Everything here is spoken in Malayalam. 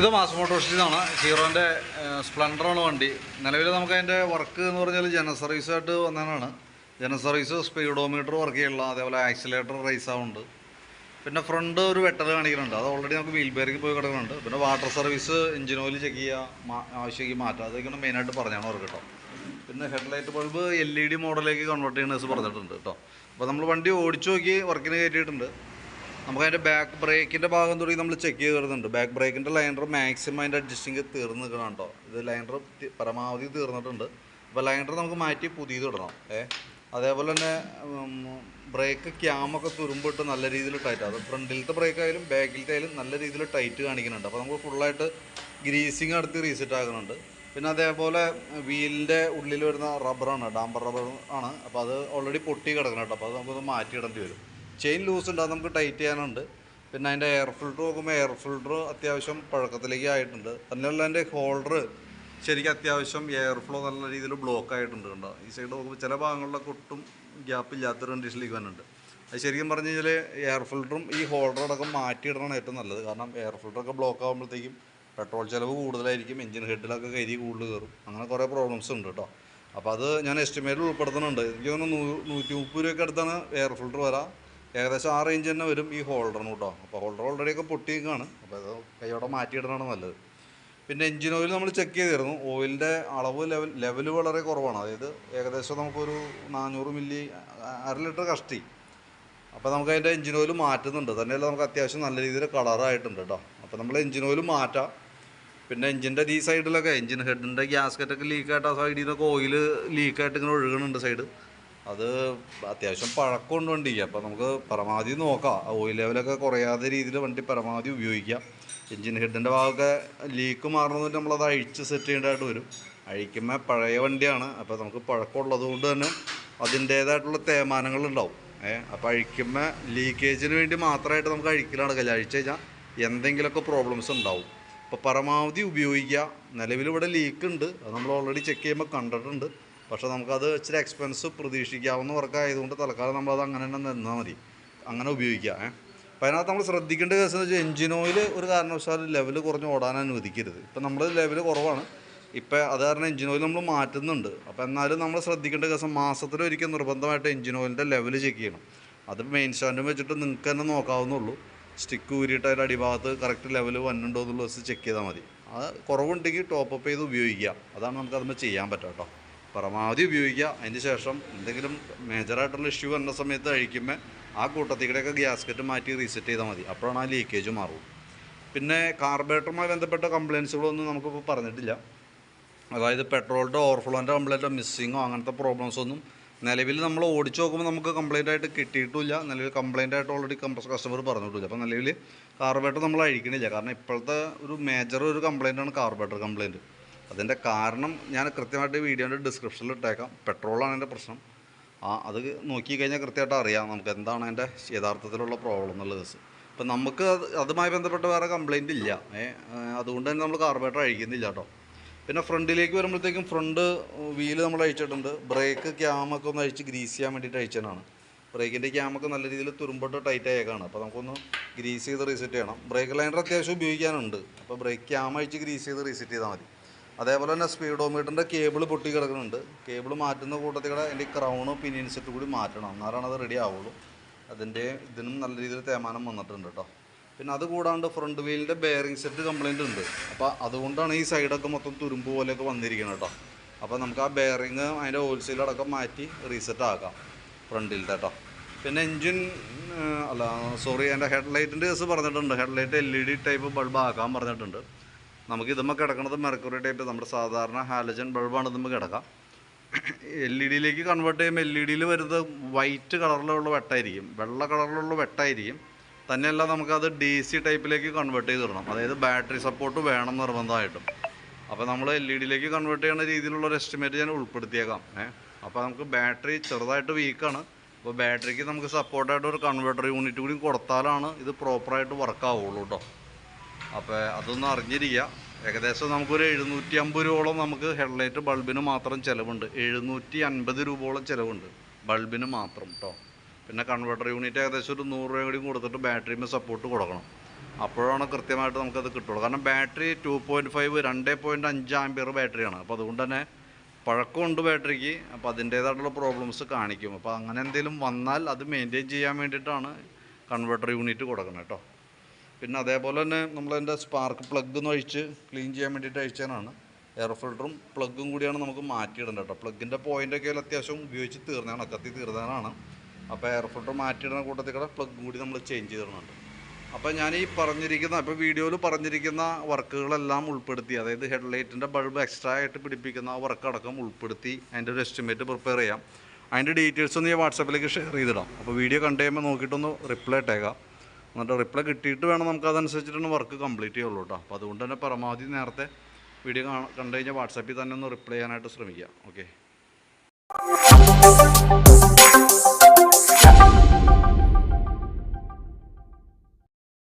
ഇത് മാസ് മോട്ടോഴ്സിൽ നിന്നാണ് ഹീറോന്റെ സ്പ്ലെൻഡറാണ് വണ്ടി. നിലവിൽ നമുക്ക് അതിന്റെ വർക്ക് എന്ന് പറഞ്ഞാൽ ജന സർവീസായിട്ട് വന്നതാണ്. ജന സർവീസ് സ്പീഡോമീറ്റർ വർക്ക് ചെയ്യണില്ല അതേപോലെ ആക്സിലേറ്റർ റൈസ് ആവുന്നുണ്ട് പിന്നെ ഫ്രണ്ട് ഒരു വെട്ടൽ കാണിക്കുന്നുണ്ട്. അത് ഓൾറെഡി നമുക്ക് വീൽ ബെയറിംഗ് പോയി കിടക്കുന്നുണ്ട്. പിന്നെ water service engine oil check ചെയ്യുക ആവശ്യമെങ്കിൽ മാറ്റുക അതൊക്കെയാണ് മെയിനായിട്ട് പറഞ്ഞാണ് അവർക്ക് കേട്ടോ പിന്നെ headlight bulb L E D മോഡലിലേക്ക് കൺവേർട്ട് ചെയ്യണമെന്ന് പറഞ്ഞിട്ടുണ്ട് കേട്ടോ അപ്പോൾ നമ്മൾ വണ്ടി ഓടിച്ചു നോക്കി വർക്കിന് കയറ്റിയിട്ടുണ്ട്. നമുക്ക് അതിന്റെ ബാക്ക് ബ്രേക്കിന്റെ ഭാഗം തുടങ്ങി നമ്മൾ ചെക്ക് ചെയ്ത് വരുന്നുണ്ട് ബാക്ക് ബ്രേക്കിന്റെ ലൈനർ മാക്സിമം അതിന്റെ അഡ്ജസ്റ്റിങ് തീർന്ന് നിൽക്കണം കേട്ടോ ഇത് ലൈനർ പരമാവധി തീർന്നിട്ടുണ്ട്. അപ്പോൾ ലൈനർ നമുക്ക് മാറ്റി പുതിയത് ഇടണം. ഏ? അതേപോലെ തന്നെ ബ്രേക്ക് ക്യാമൊക്കെ തുരുമ്പിട്ട് നല്ല രീതിയിൽ ടൈറ്റ് അത് ഫ്രണ്ടിലത്തെ ബ്രേക്ക് ആയാലും ബാക്കിലത്തെ ആയാലും നല്ല രീതിയിൽ ടൈറ്റ് കാണിക്കുന്നുണ്ട്. അപ്പോൾ നമുക്ക് ഫുള്ളായിട്ട് ഗ്രീസിങ് അടുത്ത് റീസെറ്റ് ആകുന്നുണ്ട് പിന്നെ അതേപോലെ വീലിന്റെ ഉള്ളിൽ വരുന്ന റബ്ബറാണ് ഡാമ്പർ റബ്ബർ ആണ്. അപ്പോൾ അത് ഓൾറെഡി പൊട്ടി കിടക്കണം കേട്ടോ അപ്പോൾ അത് നമുക്കൊന്ന് മാറ്റിയിടേണ്ടി വരും. ചെയിൻ ലൂസ് ഉണ്ട് അത് നമുക്ക് ടൈറ്റ് ചെയ്യാനുണ്ട്. പിന്നെ അതിന്റെ എയർ ഫിൽറ്റർ നോക്കുമ്പോൾ എയർ ഫിൽറ്റർ അത്യാവശ്യം പഴക്കത്തിലേക്ക് ആയിട്ടുണ്ട്. തന്നെയുള്ള അതിന്റെ ഹോൾഡർ ശരിക്കും അത്യാവശ്യം എയർ ഫ്ലോ നല്ല രീതിയിൽ ബ്ലോക്ക് ആയിട്ടുണ്ട് കണ്ടോ? ഈ സൈഡ് നോക്കുമ്പോൾ ചില ഭാഗങ്ങളിലൊക്കെ ഒട്ടും ഗ്യാപ്പ് ഇല്ലാത്തൊരു കണ്ടീഷനിലേക്ക് വന്നിട്ടുണ്ട്. അത് ശരിക്കും പറഞ്ഞു കഴിഞ്ഞാൽ എയർ ഫിൽറ്ററും ഈ ഹോൾഡർ അടക്കം മാറ്റിയിടണം ഏറ്റവും നല്ലത്. കാരണം എയർ ഫിൽറ്ററൊക്കെ ബ്ലോക്ക് ആകുമ്പോഴത്തേക്കും പെട്രോൾ ചിലവ് കൂടുതലായിരിക്കും എഞ്ചിൻ ഹെഡിലൊക്കെ കരി കൂടുതൽ കയറും. അങ്ങനെ കുറേ പ്രോബ്ലംസ് ഉണ്ട് കേട്ടോ. അപ്പോൾ അത് ഞാൻ എസ്റ്റിമേറ്റിൽ ഉൾപ്പെടുത്തുന്നുണ്ട്. എനിക്ക് തോന്നുന്നു നൂറ്റി മുപ്പത് രൂപയ്ക്ക് അടുത്താണ് എയർ ഫിൽട്ടർ വരാം. ഏകദേശം ആ റേഞ്ച് തന്നെ വരും ഈ ഹോൾഡറിന് കേട്ടോ അപ്പോൾ ഹോൾഡർ ഓൾറെഡി ഒക്കെ പൊട്ടിയേക്കാണ്. അപ്പോൾ അത് കൈയോടെ മാറ്റിയിടണമാണ് നല്ലത്. പിന്നെ എഞ്ചിൻ ഓയിൽ നമ്മൾ ചെക്ക് ചെയ്തിരുന്നു. ഓയിലിന്റെ അളവ് ലെവൽ ലെവൽ വളരെ കുറവാണ്. അതായത് ഏകദേശം നമുക്കൊരു നാനൂറ് മില്ലി അര ലിറ്റർ കഷ്ടി. അപ്പോൾ നമുക്ക് അതിന്റെ എഞ്ചിൻ ഓയിൽ മാറ്റുന്നുണ്ട്. തന്നെയല്ല നമുക്ക് അത്യാവശ്യം നല്ല രീതിയിൽ കളറായിട്ടുണ്ട് കേട്ടോ അപ്പോൾ നമ്മൾ എഞ്ചിൻ ഓയിൽ മാറ്റാം. പിന്നെ എഞ്ചിന്റെ ഈ സൈഡിലൊക്കെ എഞ്ചിൻ ഹെഡിന്റെ ഗ്യാസ്കറ്റൊക്കെ ലീക്കായിട്ട് ആ സൈഡിൽ നിന്നൊക്കെ ഓയിൽ ലീക്കായിട്ട് ഇങ്ങനെ ഒഴുകുന്നുണ്ട് സൈഡ് അത് അത്യാവശ്യം പഴക്കമുണ്ട് വണ്ടിക്ക് അപ്പോൾ നമുക്ക് പരമാവധി നോക്കാം. ഓയിൽ ലെവലൊക്കെ കുറയാതെ രീതിയിൽ വണ്ടി പരമാവധി ഉപയോഗിക്കാം. എഞ്ചിൻ ഹെഡിന്റെ ഭാഗമൊക്കെ ലീക്ക് മാറണമെന്നിട്ട് നമ്മളത് അഴിച്ച് സെറ്റ് ചെയ്യേണ്ടതായിട്ട് വരും. അഴിക്കുമ്പോൾ പഴയ വണ്ടിയാണ്. അപ്പോൾ നമുക്ക് പഴക്കമുള്ളത് കൊണ്ട് തന്നെ അതിന്റേതായിട്ടുള്ള തേമാനങ്ങളുണ്ടാവും ഏഹ് അപ്പോൾ അഴിക്കുമ്പോൾ ലീക്കേജിന് വേണ്ടി മാത്രമായിട്ട് നമുക്ക് അഴിക്കലാണ് കല്ല് അഴിച്ചു കഴിഞ്ഞാൽ എന്തെങ്കിലുമൊക്കെ പ്രോബ്ലംസ് ഉണ്ടാവും. അപ്പോൾ പരമാവധി ഉപയോഗിക്കുക. നിലവിൽ ഇവിടെ ലീക്ക് ഉണ്ട്. അത് നമ്മൾ ഓൾറെഡി ചെക്ക് ചെയ്യുമ്പോൾ കണ്ടിട്ടുണ്ട്. പക്ഷേ നമുക്കത് ഇച്ചിരി എക്സ്പെൻസ് പ്രതീക്ഷിക്കാവുന്ന വർക്കായതുകൊണ്ട് തൽക്കാലം നമ്മളത് അങ്ങനെ തന്നെ നിന്നാൽ മതി. അങ്ങനെ ഉപയോഗിക്കുക ഏഹ് അപ്പോൾ അതിനകത്ത് നമ്മൾ ശ്രദ്ധിക്കേണ്ട കേസ് എന്ന് വെച്ചാൽ എഞ്ചിൻ ഓയിൽ ഒരു കാരണവശാലും ലെവൽ കുറഞ്ഞ് ഓടാൻ അനുവദിക്കരുത്. ഇപ്പം നമ്മൾ ലെവൽ കുറവാണ്. ഇപ്പം അത് കാരണം എഞ്ചിൻ ഓയിൽ നമ്മൾ മാറ്റുന്നുണ്ട്. അപ്പോൾ എന്നാലും നമ്മൾ ശ്രദ്ധിക്കേണ്ട കേസം മാസത്തിലൊരിക്കൽ നിർബന്ധമായിട്ട് എഞ്ചിൻ ഓയിലിന്റെ ലെവൽ ചെക്ക് ചെയ്യണം. അത് മെയിൻ സ്റ്റാൻഡും വെച്ചിട്ട് നിങ്ങൾക്ക് തന്നെ നോക്കാവുന്നുള്ളൂ സ്റ്റിക്ക് ഊരിയിട്ട് അതിന്റെ അടിഭാഗത്ത് കറക്റ്റ് ലെവൽ വന്നിട്ടുണ്ടോ എന്നുള്ളത് ചെക്ക് ചെയ്താൽ മതി. അത് കുറവുണ്ടെങ്കിൽ ടോപ്പ് അപ്പ് ചെയ്ത് ഉപയോഗിക്കുക. അതാണ് നമുക്ക് അതുമ്പോൾ ചെയ്യാൻ പറ്റുക കേട്ടോ. പരമാവധി ഉപയോഗിക്കുക. അതിന് ശേഷം എന്തെങ്കിലും മേജറായിട്ടുള്ള ഇഷ്യൂ വരുന്ന സമയത്ത് അഴിക്കുമ്പോൾ ആ കൂട്ടത്തിക്കടെയൊക്കെ ഗ്യാസ്കറ്റ് മാറ്റി റീസെറ്റ് ചെയ്താൽ മതി. അപ്പോഴാണ് ആ ലീക്കേജ് മാറും പിന്നെ കാർബറേറ്ററുമായി ബന്ധപ്പെട്ട കംപ്ലയിൻസുകളൊന്നും നമുക്കിപ്പോൾ പറഞ്ഞിട്ടില്ല. അതായത് പെട്രോളിന്റെ ഓവർഫ്ലോന്റെ കംപ്ലയിന്റോ മിസ്സിങ്ങോ അങ്ങനത്തെ പ്രോബ്ലംസ് ഒന്നും നിലവിൽ നമ്മൾ ഓടിച്ചു നോക്കുമ്പോൾ നമുക്ക് കംപ്ലയിന്റ് ആയിട്ട് കിട്ടിയിട്ടില്ല നിലവിൽ കംപ്ലയിന്റ് ആയിട്ട് ഓൾറെഡി കസ്റ്റമർ പറഞ്ഞിട്ടില്ല. അപ്പോൾ നിലവിൽ കാർബേറ്റർ നമ്മൾ അഴിക്കണില്ല. കാരണം ഇപ്പോഴത്തെ ഒരു മേജർ ഒരു കംപ്ലയിന്റാണ് കാർബേറ്റർ കംപ്ലൈന്റ് അതിന്റെ കാരണം ഞാൻ കൃത്യമായിട്ട് വീഡിയോന്റെ ഡിസ്ക്രിപ്ഷനിൽ ഇട്ടേക്കാം. പെട്രോളാണ് എന്റെ പ്രശ്നം. ആ അത് നോക്കിക്കഴിഞ്ഞാൽ കൃത്യമായിട്ട് അറിയാം നമുക്ക് എന്താണ് അതിന്റെ യഥാർത്ഥത്തിലുള്ള പ്രോബ്ലം എന്നുള്ള കേസ് ഇപ്പം നമുക്ക് അത് അതുമായി ബന്ധപ്പെട്ട് വേറെ കംപ്ലൈന്റ് ഇല്ല. അതുകൊണ്ട് തന്നെ നമ്മൾ കാർബേറ്റർ അഴിക്കുന്നില്ല കേട്ടോ. പിന്നെ ഫ്രണ്ടിലേക്ക് വരുമ്പോഴത്തേക്കും ഫ്രണ്ട് വീൽ നമ്മൾ അഴിച്ചിട്ടുണ്ട്. ബ്രേക്ക് ക്യാമൊക്കെ ഒന്ന് അഴിച്ച് ഗ്രീസ് ചെയ്യാൻ വേണ്ടിയിട്ട് അഴിച്ചതാണ്. ബ്രേക്കിന്റെ ക്യാമൊക്കെ നല്ല രീതിയിൽ തുരുമ്പോട്ട് ടൈറ്റ് ആയേക്കാണ്. അപ്പോൾ നമുക്കൊന്ന് ഗ്രീസ് ചെയ്ത് റീസെറ്റ് ചെയ്യണം. ബ്രേക്ക് ലൈനർ അത്യാവശ്യം ഉപയോഗിക്കാനുണ്ട്. അപ്പോൾ ബ്രേക്ക് ക്യാമ അഴിച്ച് ഗ്രീസ് ചെയ്ത് റീസെറ്റ് ചെയ്താൽ മതി. അതേപോലെ തന്നെ സ്പീഡോമീറ്ററിന്റെ കേബിൾ പൊട്ടി കിടക്കുന്നുണ്ട്. കേബിൾ മാറ്റുന്ന കൂട്ടത്തിലൂടെ എന്റെ ക്രൗണ് സെറ്റ് കൂടി മാറ്റണം. എന്നാലാണ് അത് റെഡി ആവുള്ളൂ. അതിന്റെ ഇതിനും നല്ല രീതിയിൽ തേമാനം വന്നിട്ടുണ്ട് കേട്ടോ പിന്നെ അത് കൂടാണ്ട് ഫ്രണ്ട് വീലിന്റെ ബെയറിംഗ് സെറ്റ് കംപ്ലൈന്റ് ഉണ്ട്. അപ്പോൾ അതുകൊണ്ടാണ് ഈ സൈഡൊക്കെ മൊത്തം തുരുമ്പ് പോലെയൊക്കെ വന്നിരിക്കുന്നത് കേട്ടോ അപ്പോൾ നമുക്ക് ആ ബെയറിങ് അതിന്റെ ഹോൾസെയിലടക്കം മാറ്റി റീസെറ്റ് ആക്കാം ഫ്രണ്ടിലത്തെ കേട്ടോ പിന്നെ എൻജിൻ അല്ല സോറി എന്റെ ഹെഡ്ലൈറ്റിന്റെ കേസ് പറഞ്ഞിട്ടുണ്ട്. Headlight L E D type bulb ആക്കാൻ പറഞ്ഞിട്ടുണ്ട്. നമുക്ക് ഇതുമ്മ കിടക്കുന്നത് മെർക്കുറി ടൈപ്പ് നമ്മുടെ സാധാരണ ഹാലജൻ ബൾബാണ് ഇതുമ്മ കിടക്കാം. എൽ ഇ ഡിയിലേക്ക് കൺവേർട്ട് ചെയ്യുമ്പോൾ എൽ ഇ ഡിയിൽ വരുന്നത് വൈറ്റ് കളറിലുള്ള വെട്ടായിരിക്കും. വെള്ള കളറിലുള്ള വെട്ടായിരിക്കും. തന്നെയല്ല നമുക്കത് ഡി സി ടൈപ്പിലേക്ക് കൺവേർട്ട് ചെയ്ത് തരണം അതായത് ബാറ്ററി സപ്പോർട്ട് വേണം നിർബന്ധമായിട്ടും. അപ്പോൾ നമ്മൾ എൽ ഇ ഡിയിലേക്ക് കൺവേർട്ട് ചെയ്യുന്ന രീതിയിലുള്ള ഒരു എസ്റ്റിമേറ്റ് ഞാൻ ഉൾപ്പെടുത്തിയേക്കാം. ഏഹ് അപ്പോൾ നമുക്ക് ബാറ്ററി ചെറുതായിട്ട് വീക്കാണ് അപ്പോൾ ബാറ്ററിക്ക് നമുക്ക് സപ്പോർട്ടായിട്ട് ഒരു കൺവേർട്ടർ യൂണിറ്റ് കൂടി കൊടുത്താലാണ് ഇത് പ്രോപ്പറായിട്ട് വർക്ക് ആവുള്ളൂ കേട്ടോ അപ്പോൾ അതൊന്നും അറിഞ്ഞിരിക്കുക. ഏകദേശം നമുക്കൊരു എഴുന്നൂറ്റി അമ്പത് രൂപയോളം നമുക്ക് ഹെഡ്ലൈറ്റ് ബൾബിന് മാത്രം ചിലവുണ്ട്. എഴുന്നൂറ്റി അൻപത് രൂപയോളം ചിലവുണ്ട് ബൾബിന് മാത്രം കേട്ടോ പിന്നെ കൺവെർട്ടർ യൂണിറ്റ് ഏകദേശം ഒരു നൂറ് രൂപ കൂടി കൊടുത്തിട്ട് ബാറ്ററിയുമ്പോൾ സപ്പോർട്ട് കൊടുക്കണം. അപ്പോഴാണ് കൃത്യമായിട്ട് നമുക്കത് കിട്ടുള്ളൂ. കാരണം ബാറ്ററി ടു പോയിന്റ് ഫൈവ് രണ്ട് പോയിന്റ് അഞ്ച് ആംബിയർ ബാറ്ററിയാണ് അപ്പോൾ അതുകൊണ്ട് തന്നെ പഴക്കമുണ്ട് ബാറ്ററിക്ക് അപ്പോൾ അതിന്റേതായിട്ടുള്ള പ്രോബ്ലംസ് കാണിക്കും. അപ്പോൾ അങ്ങനെ എന്തെങ്കിലും വന്നാൽ അത് മെയിന്റെയിൻ ചെയ്യാൻ വേണ്ടിയിട്ടാണ് കൺവെർട്ടർ യൂണിറ്റ് കൊടുക്കുന്നത് കേട്ടോ പിന്നെ അതേപോലെ തന്നെ നമ്മളതിന്റെ സ്പാർക്ക് പ്ലഗ് ഒന്ന് അഴിച്ച് ക്ലീൻ ചെയ്യാൻ വേണ്ടിയിട്ട് അഴിച്ചതാണ് എയർ ഫിൽറ്ററും പ്ലഗും കൂടിയാണ് നമുക്ക് മാറ്റിയിടേണ്ടത് കേട്ടോ. പ്ലഗിന്റെ പോയിന്റൊക്കെ അത്യാവശ്യം ഉപയോഗിച്ച് തീർന്നതാണ് കത്തി തീർന്നതാണ്. അപ്പോൾ എയർ ഫിൽറ്റർ മാറ്റിയിടുന്ന കൂട്ടത്തിൽ കൂടെ പ്ലഗും കൂടി നമ്മൾ ചേഞ്ച് ചെയ്തിടുന്നുണ്ട്. അപ്പോൾ ഞാൻ ഈ പറഞ്ഞിരിക്കുന്ന ഇപ്പോൾ വീഡിയോയിൽ പറഞ്ഞിരിക്കുന്ന വർക്കുകളെല്ലാം ഉൾപ്പെടുത്തി അതായത് ഹെഡ്ലൈറ്റിന്റെ ബൾബ് എക്സ്ട്രാ ആയിട്ട് പിടിപ്പിക്കുന്ന ആ വർക്ക് അടക്കം ഉൾപ്പെടുത്തി അതിന്റെ ഒരു എസ്റ്റിമേറ്റ് പ്രിപ്പയർ ചെയ്യാം. അതിന്റെ ഡീറ്റെയിൽസ് ഒന്ന് ഞാൻ വാട്സാപ്പിലേക്ക് ഷെയർ ചെയ്തിടാം. അപ്പോൾ വീഡിയോ കണ്ടു കഴിയുമ്പോൾ നോക്കിയിട്ടൊന്ന് റിപ്ലൈ ഇട്ടേക്കാം. എന്നിട്ട് റിപ്ലൈ കിട്ടിയിട്ട് വേണം നമുക്ക് അതനുസരിച്ചിട്ടാണ് വർക്ക് കംപ്ലീറ്റ് ചെയ്യുള്ളൂ കേട്ടോ അപ്പോൾ അതുകൊണ്ട് തന്നെ പരമാവധി നേരത്തെ വീഡിയോ കാണ കണ്ടു കഴിഞ്ഞാൽ വാട്സാപ്പിൽ തന്നെ ഒന്ന് റിപ്ലൈ ചെയ്യാനായിട്ട് ശ്രമിക്കുക ഓക്കെ